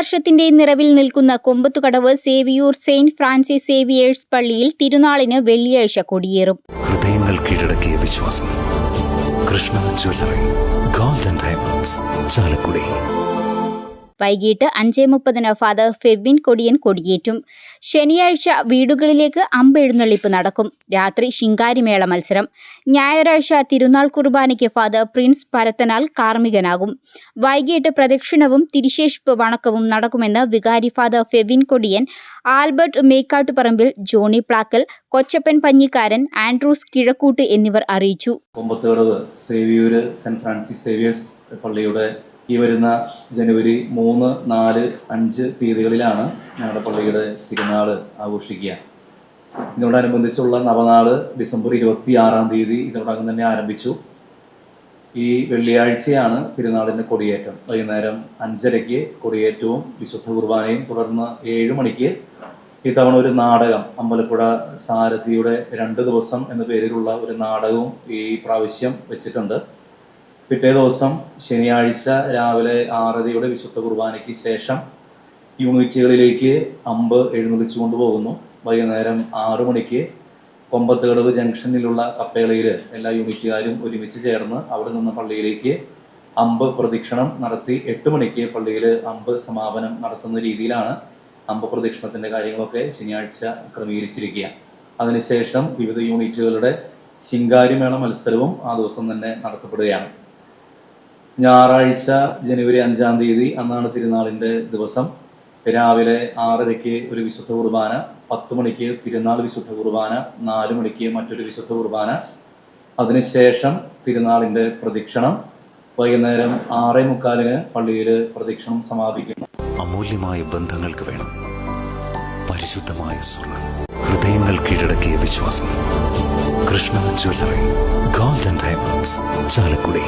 വർഷത്തിന്റെ നിറവിൽ നിൽക്കുന്ന Kombathukadavu Saviyur saint Francis Xavier's പള്ളിയിൽ തിരുനാളിന് വെള്ളിയാഴ്ച കൊടിയേറും. ഹൃദയങ്ങൾ കീഴടക്കിയ വിശ്വാസം. Krishna jewellery golden diamonds Chalakudy. വൈകിട്ട് അഞ്ചേ മുപ്പതിന് ഫാദർ ഫെവിൻ കൊടിയൻ കൊടിയേറ്റും. ശനിയാഴ്ച വീടുകളിലേക്ക് അമ്പെഴുന്നള്ളിപ്പ് നടക്കും. രാത്രി ശിങ്കാരിമേള മത്സരം. ഞായറാഴ്ച തിരുനാൾ കുർബാനയ്ക്ക് ഫാദർ പ്രിൻസ് പരത്തനാൽ കാർമ്മികനാകും. വൈകിട്ട് പ്രദക്ഷിണവും തിരിശേഷിപ്പ് വണക്കവും നടക്കുമെന്ന് വികാരി father Fevin Kodiyan Albert Mekkattuparambil Johnny Plakkal Kochappan Panjikkaran Andrews Kizhakkoot എന്നിവർ അറിയിച്ചു. Kombathukadavu Saviyur saint Francis Xavier's പള്ളിയുടെ ഈ വരുന്ന ജനുവരി മൂന്ന് നാല് അഞ്ച് തീയതികളിലാണ് ഞങ്ങളുടെ പള്ളിയുടെ തിരുനാൾ ആഘോഷിക്കുക. ഇതിനോടനുബന്ധിച്ചുള്ള നവനാൾ ഡിസംബർ ഇരുപത്തി ആറാം തീയതി ഇതിനോടകം തന്നെ ആരംഭിച്ചു. ഈ വെള്ളിയാഴ്ചയാണ് തിരുനാളിന്റെ കൊടിയേറ്റം. വൈകുന്നേരം അഞ്ചരയ്ക്ക് കൊടിയേറ്റവും വിശുദ്ധ കുർബാനയും തുടർന്ന് ഏഴ് മണിക്ക് ഇത്തവണ ഒരു നാടകം അമ്പലപ്പുഴ സാരഥിയുടെ രണ്ട് ദിവസം എന്ന പേരിലുള്ള ഒരു നാടകവും ഈ പ്രാവശ്യം വെച്ചിട്ടുണ്ട്. പിറ്റേ ദിവസം ശനിയാഴ്ച രാവിലെ ആറരയുടെ വിശുദ്ധ കുർബാനയ്ക്ക് ശേഷം യൂണിറ്റുകളിലേക്ക് അമ്പ് എഴുന്നള്ളിച്ചു കൊണ്ടുപോകുന്നു. വൈകുന്നേരം ആറു മണിക്ക് കൊമ്പത്തുകടവ് ജംഗ്ഷനിലുള്ള കപ്പേളയിൽ എല്ലാ യൂണിറ്റുകാരും ഒരുമിച്ച് ചേർന്ന് അവിടെ നിന്ന് പള്ളിയിലേക്ക് അമ്പ് പ്രദക്ഷിണം നടത്തി എട്ട് മണിക്ക് പള്ളിയിൽ അമ്പ് സമാപനം നടത്തുന്ന രീതിയിലാണ് അമ്പ് പ്രദക്ഷിണത്തിന്റെ കാര്യങ്ങളൊക്കെ ശനിയാഴ്ച ക്രമീകരിച്ചിരിക്കുക. അതിനുശേഷം വിവിധ യൂണിറ്റുകളുടെ ശിങ്കാരിമേള മത്സരവും ആ ദിവസം തന്നെ നടത്തപ്പെടുകയാണ്. ഞായറാഴ്ച ജനുവരി അഞ്ചാം തീയതി അന്നാണ് തിരുനാളിന്റെ ദിവസം. രാവിലെ ആറരയ്ക്ക് ഒരു വിശുദ്ധ കുർബാന പത്ത് മണിക്ക് തിരുനാൾ വിശുദ്ധ കുർബാന നാല് മണിക്ക് മറ്റൊരു വിശുദ്ധ കുർബാന. അതിനുശേഷം തിരുനാളിന്റെ പ്രദക്ഷിണം വൈകുന്നേരം ആറേ മുക്കാലിന് പള്ളിയിൽ പ്രദക്ഷിണം സമാപിക്കുന്നു. അമൂല്യമായ ബന്ധങ്ങൾക്ക് വേണം. പരിശുദ്ധമായ സ്വർണം. ഹൃദയങ്ങൾ കീഴടക്കിയ വിശ്വാസം. Krishna jewellery golden diamonds Chalakudy.